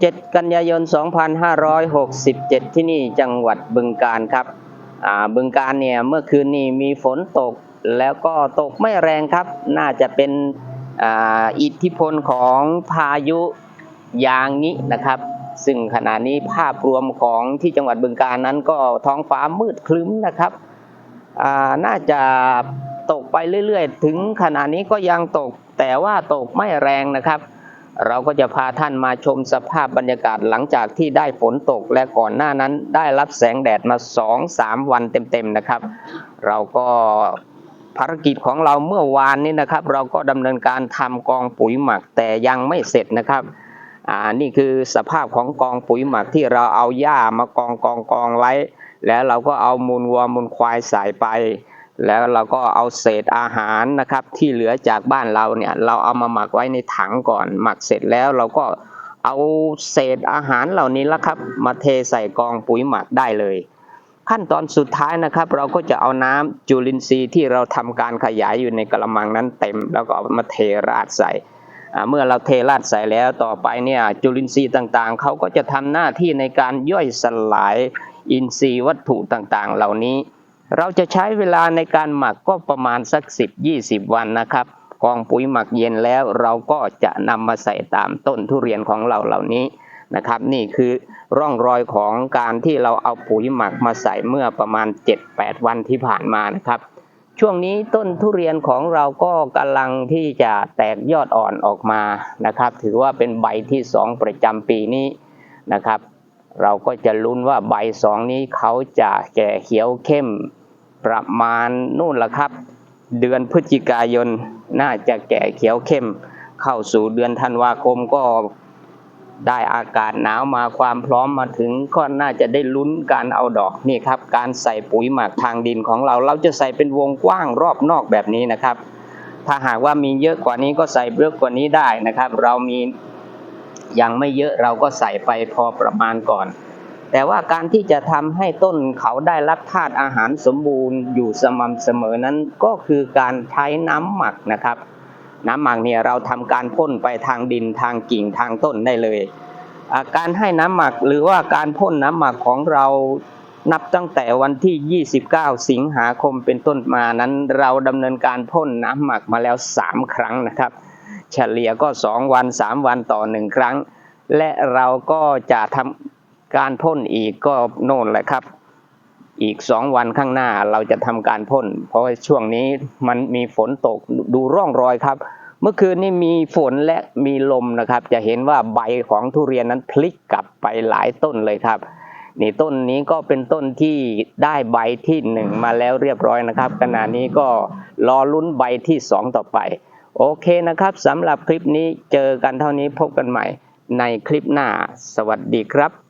7 กันยายน 2567 ที่นี่จังหวัดบึงกาฬครับบึงกาฬเนี่ยเมื่อคืนนี้มีฝนตกแล้วก็ตกไม่แรงครับ น่าจะเป็นอ,อิทธิพลของพายุยางนี้นะครับ ซึ่งขณะนี้ภาพรวมของที่จังหวัดบึงกาฬนั้นก็ท้องฟ้ามืดครึ้มนะครับ น่าจะตกไปเรื่อยๆ ถึงขณะนี้ก็ยังตกแต่ว่าตกไม่แรงนะครับ เราก็จะพาท่านมาชมสภาพบรรยากาศหลังจากที่ได้ฝนตกและก่อนหน้านั้นได้รับแสงแดดมา2-3วันเต็มๆนะครับ เราก็ภารกิจของเราเมื่อวานนี้นะครับ เราก็ดำเนินการทำกองปุ๋ยหมักแต่ยังไม่เสร็จนะครับอ่านี่คือสภาพของกองปุ๋ยหมักที่เราเอาหญ้ามากองกองกองไว้ แล้วเราก็เอามูลวัวมูลควายใส่ไป แล้วเราก็เอาเศษอาหารนะครับ ที่เหลือจากบ้านเราเนี่ยเราเอามาหมักไว้ในถังก่อน หมักเสร็จแล้วเราก็เอาเศษอาหารเหล่านี้ละครับ มาเทใส่กองปุ๋ยหมักได้เลย ขั้นตอนสุดท้ายนะครับ เราก็จะเอาน้ำจุลินทรีย์ที่เราทำการขยายอยู่ในกระมังนั้นเต็ม แล้วก็เอามาเทราดใส่เมื่อเราเทราดใส่แล้วต่อไปเนี่ยจุลินทรีย์ต่างๆ เขาก็จะทำหน้าที่ในการย่อยสลายอินทรีย์วัตถุต่างๆ เหล่านี้ เราจะใช้เวลาในการหมักก็ประมาณสัก 10-20 วันนะครับกองปุ๋ยหมักเย็นแล้วเราก็จะนำมาใส่ตามต้นทุเรียนของเราเหล่านี้นะครับ นี่คือร่องรอยของการที่เราเอาปุ๋ยหมักมาใส่เมื่อประมาณ 7-8 วันที่ผ่านมานะครับ ช่วงนี้ต้นทุเรียนของเราก็กำลังที่จะแตกยอดอ่อนออกมานะครับ ถือว่าเป็นใบที่สองประจำปีนี้นะครับ เราก็จะลุ้นว่าใบสองนี้เขาจะแก่เขียวเข้ม ประมาณนู่นละครับ เดือนพฤศจิกายนน่าจะแก่เขียวเข้ม เข้าสู่เดือนธันวาคมก็ได้อากาศหนาวมาความพร้อมมาถึงก็น่าจะได้ลุ้นการเอาดอกนี่ครับ การใส่ปุ๋ยหมักทางดินของเรา เราจะใส่เป็นวงกว้างรอบนอกแบบนี้นะครับ ถ้าหากว่ามีเยอะกว่านี้ก็ใส่เยอะกว่านี้ได้นะครับ เรามียังไม่เยอะเราก็ใส่ไปพอประมาณก่อน แต่ว่าการที่จะทำให้ต้นเขาได้รับธาตุอาหารสมบูรณ์อยู่สม่ำเสมอนั้นก็คือการใช้น้ำหมักนะครับ น้ำหมักเนี่ยเราทำการพ่นไปทางดินทางกิ่งทางต้นได้เลย การให้น้ำหมักหรือว่าการพ่นน้ำหมักของเรานับตั้งแต่วันที่ 29 สิงหาคมเป็นต้นมานั้น เราดำเนินการพ่นน้ำหมักมาแล้ว 3 ครั้งนะครับ เฉลี่ยก็ 2 วัน 3 วันต่อ 1 ครั้ง และเราก็จะทำ การพ่นอีกก็โน่นแหละครับ อีกสองวันข้างหน้าเราจะทำการพ่น เพราะช่วงนี้มันมีฝนตกดูร่องรอยครับ เมื่อคืนนี้มีฝนและมีลมนะครับ จะเห็นว่าใบของทุเรียนนั้นพลิกกลับไปหลายต้นเลยครับนี่ต้นนี้ก็เป็นต้นที่ได้ใบที่หนึ่งมาแล้วเรียบร้อยนะครับขณะนี้ก็รอลุ้นใบที่สองต่อไป โอเคนะครับสำหรับคลิปนี้เจอกันเท่านี้พบกันใหม่ในคลิปหน้า สวัสดีครับ